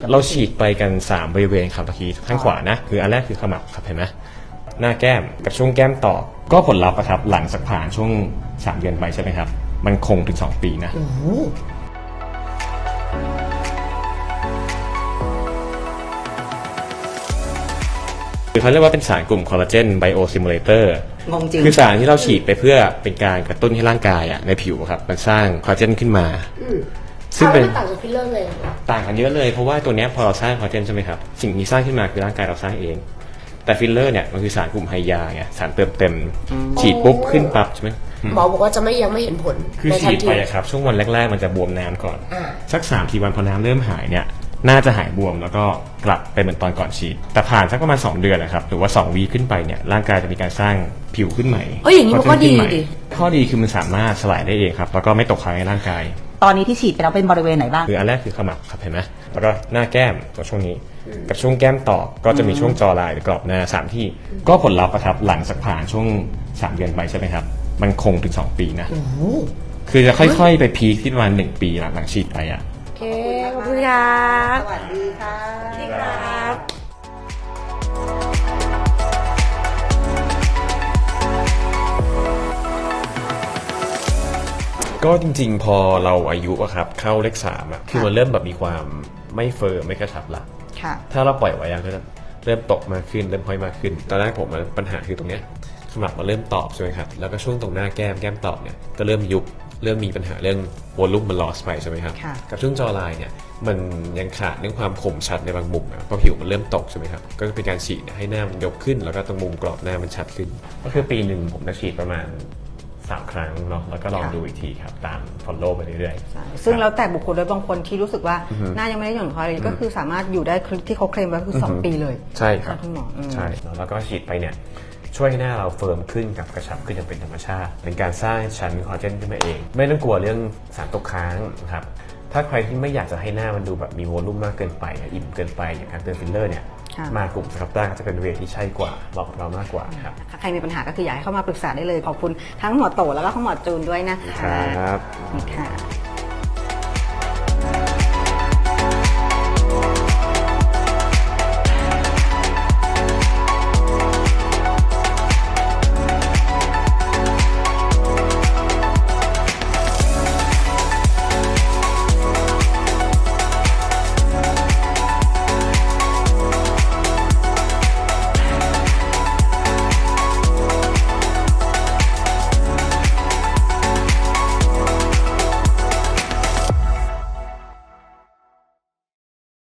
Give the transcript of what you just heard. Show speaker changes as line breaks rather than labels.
เราฉีดไปกัน3บริเวณครับตะกี้ข้างขวานะ คืออันแรกคือขมับครับเห็นไหมหน้าแก้มกับช่วงแก้มต่อ ก็ผลลัพธ์อะครับ หลังสักผ่านช่วง 3 เดือนไปใช่ไหมครับ มันคงถึง 2 ปีนะ คือเขาเรียกว่าเป็นสารกลุ่มคอลลาเจนไบโอซิมูเลเตอร์
งงจริง
คือสารที่เราฉีดไปเพื่อเป็นการกระตุ้นให้ร่างกายอะในผิวครับ มันสร้างคอลลาเจนขึ้นมา ซึ่งเป็น
ถ้ามันต่างจากฟิลเลอร์เลยเหรอ
ต่างกันเยอะเลยเพราะว่าตัวเนี้ยพอเราสร้างคอลลาเจนใช่ไหมครับสิ่งที่สร้างขึ้นมาคือร่างกายเราสร้างเอง แต่ฟิลเลอร์เนี่ยมันคือสารกลุ่มไฮยาไงสารเติมเต็มฉีดปุ๊บขึ้นปั๊บใช่ไหม
หมอบอกว่าจะไม่ยังไม่เห็นผล
คือ
ในทั
ฉี
น
ด
ที
ไปอะครับช่วงวันแรกๆ มันจะบวมน้ำก่อน
อ่า
สักสามทีวันพอน้ำเริ่มหายเนี่ยน่าจะหายบวมแล้วก็กลับไปเหมือนตอนก่อนฉีด แต่ผ่านสักประมาณ 2 เดือนนะครับ หรือว่า 2 วีคขึ้นไปเนี่ยร่างกายจะมีการสร้างผิวขึ้นใหม่
เอ้ยอย่างนี้มันก็ดี
ขึ้ใหม่
ดิ
ข้อดีคือมันสามารถสลายได้เองครับ แล้วก็ไม่ตกค้างในร่างกาย
ตอนนี้ที่ฉีดไปแล้วเป็นบริเวณไหนบ้าง
คืออันแรกคือขมับครับเห็นไหมแล้วก็หน้าแก้มตัวช่วงนี้ กับช่วงแก้มต่อก็จะมีช่วงจอลายหรือกรอบหน้าสามที่ ก็ผลลัพธ์อะครับหลังสักผ่านช่วง3เดือนไปใช่ไหมครับ มันคงถึง2ปีนะ คือจะค่อยๆ ไปพีคที่ประมาณ1ปีหลังหลังฉีดไปอะ
โอเคขอบคุณครับ
สวัสดีค่ะ
สวัสดีครับ
ก็จริงๆ พอเราอายุอะครับเข้าเลขสามอะคือมันเริ่มแบบมีความไม่เฟิร์มไม่กระชับละ
ค่ะ
ถ้าเราปล่อยไว้อะก็จะเริ่มตกมากขึ้นเริ่มห้อยมากขึ้น ตอนแรกผมมันปัญหาคือตรงเนี้ยขมับมาเริ่มตอบใช่ไหมครับแล้วก็ช่วงตรงหน้าแก้มแก้มตอบเนี่ยก็เริ่มยุบเริ่มมีปัญหาเรื่องวอลลุ่มมันลอสไปใช่ไหมครับ
ค่ะ
กับช่วงจอลายเนี่ยมันยังขาดเรื่องความคมชัดในบางมุมอะเพราะผิวมันเริ่มตกใช่ไหมครับ ก็เป็นการฉีดเนี่ยให้หน้ามันยกขึ้น แล้วก็ตรงมุมกรอบหน้ามันชัดขึ้น ก็คือปีหนึ่งผมจะฉีดประมาณ สามครั้งเนาะแล้วก็ลอง
ค่ะ
ดูอีกทีครับ ตาม follow ไปเรื่อยๆ
ใช่ซึ่งแล้วแต่บุคคลด้วยบางคนที่รู้สึกว่าหน้ายังไม่ได้หย่อนคอยเลยก็คือสามารถอยู่ได้คลิปที่เขาเคลมไว้คือ 2 ปีเลย
ใช่ครับ
คุณหมออืม
ใช่แล้วก็ฉีดไปเนี่ยช่วยให้หน้าเราเฟิร์มขึ้นกับกระชับขึ้นอย่างเป็นธรรมชาติ เป็นการสร้างชั้นคอลลาเจนขึ้นมาเอง ไม่ต้องกลัวเรื่องสารตกค้างนะครับถ้าใครที่ไม่อยากจะให้หน้ามันดูแบบมีโวลุ่มมากเกินไปอะอิ่มเกินไปอย่างการเติมฟิลเลอร์เนี่ย
ค่ะ
มากลุ่มสครับต้าก็จะเป็นเวทที่ใช่กว่าเหมาะกับเรามากกว่าครับ
ใครมีปัญหาก็คืออยากให้เข้ามาปรึกษาได้เลยขอบคุณทั้งหมอโตแล้วก็ทั้งหมอจูนด้วยนะคะ
ครับ
นี่ค่ะ